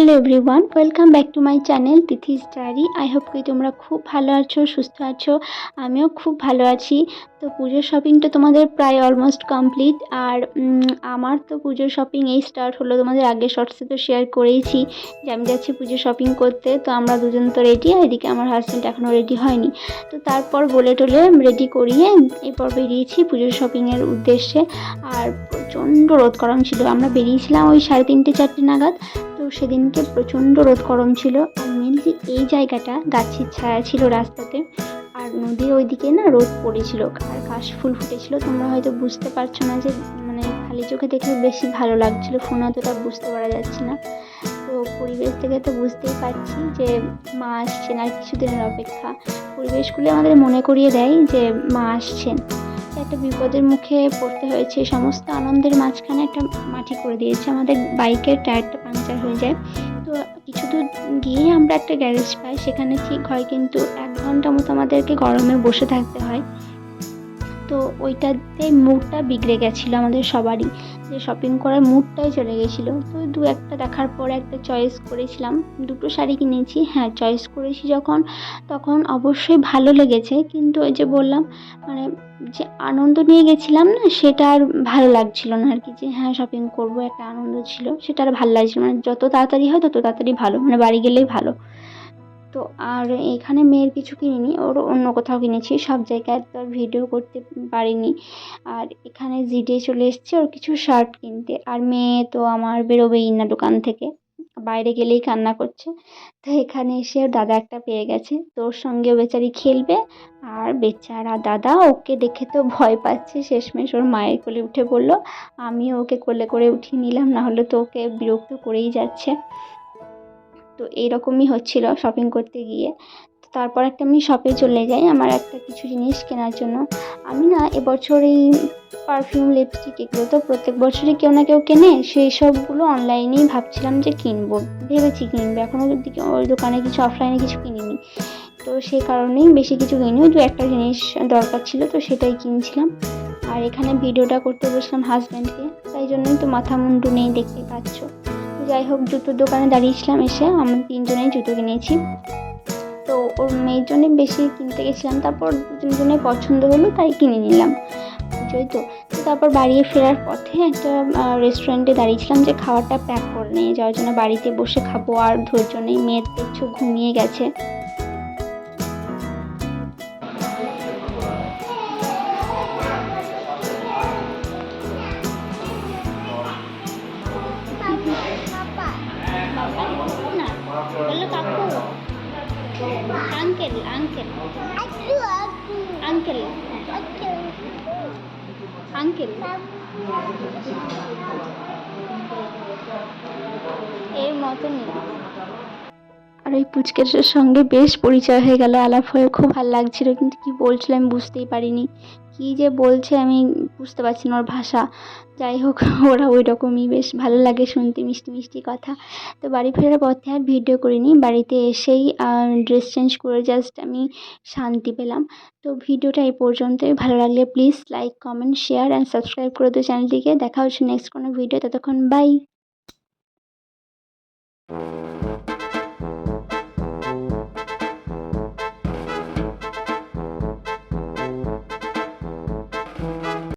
Hello everyone welcome back to my channel Tithi's diary I hope কি তোমরা খুব ভালো আছো, সুস্থ আছো। আমিও খুব ভালো আছি। তো পুজোর শপিং তো তোমাদের প্রায় অলমোস্ট কমপ্লিট আর আমার তো পুজোর শপিং এই স্টার্ট হলো তোমাদের আগে শর্টসে তো শেয়ার করেইছি যে আমি যাচ্ছি পুজোর শপিং করতে। তো আমরা দুজন তো রেডি আর এদিকে আমার হাজব্যান্ড এখনও রেডি হয়নি। তো তারপর বলে টলে রেডি করিয়ে এরপর বেরিয়েছি পুজোর শপিংয়ের উদ্দেশ্যে। আর প্রচণ্ড রোদ গরম ছিল। আমরা বেরিয়েছিলাম ওই সাড়ে তিনটে চারটে নাগাদ। সেদিনকে প্রচণ্ড রোদ গরম ছিল। আর মেনলি এই জায়গাটা, গাছের ছায়া ছিল রাস্তাতে, আর নদীর ওইদিকে না রোদ পড়েছিল, আর কাশ ফুল ফুটেছিল। তোমরা হয়তো বুঝতে পারছ না যে মানে খালি চোখে দেখে বেশি ভালো লাগছিল ফোন অতটা বুঝতে পারা যাচ্ছে না। তো পরিবেশ থেকে তো বুঝতেই পারছি যে, মা আসছেন আর কিছুদিনের অপেক্ষা। পরিবেশগুলো আমাদের মনে করিয়ে দেয় যে, মা আসছেন। একটা বিপদের মুখে পড়তে হয়েছে। সমস্ত আনন্দের মাঝখানে একটা মাটি করে দিয়েছে। আমাদের বাইকের টায়ারটা পাংচার হয়ে যায়। তো কিছু দূর গিয়েই আমরা একটা গ্যারেজ পাই। সেখানে ঠিক হয় কিন্তু এক ঘণ্টা মতো আমাদেরকে গরমে বসে থাকতে হয়। তো ওইটাতে মুডটা বিগড়ে গেছিল আমাদের সবারই। যে শপিং করার মুডটাই চলে গেছিল। তো দু একটা দেখার পর একটা চয়েস করেছিলাম। দুটো শাড়ি কিনেছি। হ্যাঁ চয়েস করেছি যখন, তখন অবশ্যই ভালো লেগেছে। কিন্তু ওই যে বললাম মানে যে আনন্দ নিয়ে গেছিলাম না, সেটা আর ভালো লাগছিল না আর কি যে হ্যাঁ শপিং করব, একটা আনন্দ ছিল। সেটা আর ভালো লাগছিল মানে যত তাড়াতাড়ি হয়, তত তাড়াতাড়ি ভালো। মানে বাড়ি গেলেই ভালো। তো আর এখানে মেয়ের কিছু কিনিনি, ওর অন্য কোথাও কিনেছি, সব জায়গায় তো আর ভিডিও করতে পারিনি। আর এখানে জিডে চলে এসেছি, ওর কিছু শার্ট কিনতে। আর মেয়ে তো আমার বেরোবেই না দোকান থেকে, বাইরে গেলেই কান্না করছে। তো এখানে এসে দাদা একটা পেয়ে গেছে তোর সঙ্গে বেচারি খেলবে। আর বেচারা দাদা ওকে দেখে তো ভয় পাচ্ছে, শেষমেশ ওর মায়ের কোলে উঠে পড়ল আমিও ওকে কোলে করে উঠিয়ে নিলাম না হলে তো ওকে বিরক্ত করেই যাচ্ছে। তো এইরকমই হচ্ছিল শপিং করতে গিয়ে। তারপর একটা আমি শপে চলে যাই আমার একটা কিছু জিনিস কেনার জন্য। আমি না এবছর এই পারফিউম লিপস্টিক এগুলো তো প্রত্যেক বছরই কেউ না কেউ কেনে, সেই সবগুলো অনলাইনেই ভাবছিলাম যে কিনবো। ভেবেছি কিনবো এখনও ওই দোকানে কিছু অফলাইনে কিছু কিনিনি। তো সেই কারণেই বেশি কিছু কিনি দু একটা জিনিস দরকার ছিল তো সেটাই কিনছিলাম। আর এখানে ভিডিওটা করতে বসলাম হাজব্যান্ডকে তাই জন্যই তো মাথা মুন্ডু নেই দেখতে পাচ্ছ। যাই হোক, জুতোর দোকানে দাঁড়িয়েছিলাম এসে। আমরা তিনজনেই জুতো কিনেছি। তো ওর মেয়ের জন্য বেশি কিনতে গেছিলাম। তারপর দুজনে পছন্দ হলো, তাই কিনে নিলাম। বুঝোই তো? তো তারপর বাড়িয়ে ফেরার পথে একটা রেস্টুরেন্টে দাঁড়িয়েছিলাম যে খাবারটা প্যাক করে নিয়ে যাওয়ার জন্য বাড়িতে বসে খাব আর ধৈর্য নেই। মেয়ের দেখছ ঘুমিয়ে গেছে। আঙ্কেল আঙ্কেল আঙ্কেল আঙ্কেল এর মতনই। আর ওই পুচকের সঙ্গে বেশ পরিচয় হয়ে গেল। আলাপ হয়ে খুব ভালো লাগছিল, কিন্তু কি বলছিলাম বুঝতেই পারিনি। কি যে বলছে আমি বুঝতে পারছি না ওর ভাষা। যাই হোক, ওরা ওই রকমই বেশ ভালো লাগে শুনতে, মিষ্টি মিষ্টি কথা। তো বাড়ি ফেরার পথে আর ভিডিও করিনি, বাড়িতে এসেই ড্রেস চেঞ্জ করে জাস্ট আমি শান্তি পেলাম। তো ভিডিওটা এই পর্যন্তই। ভালো লাগলে please like comment share and subscribe করে দিও চ্যানেলটিকে দেখা হচ্ছে নেক্সট কোনো ভিডিও ততক্ষণ বাই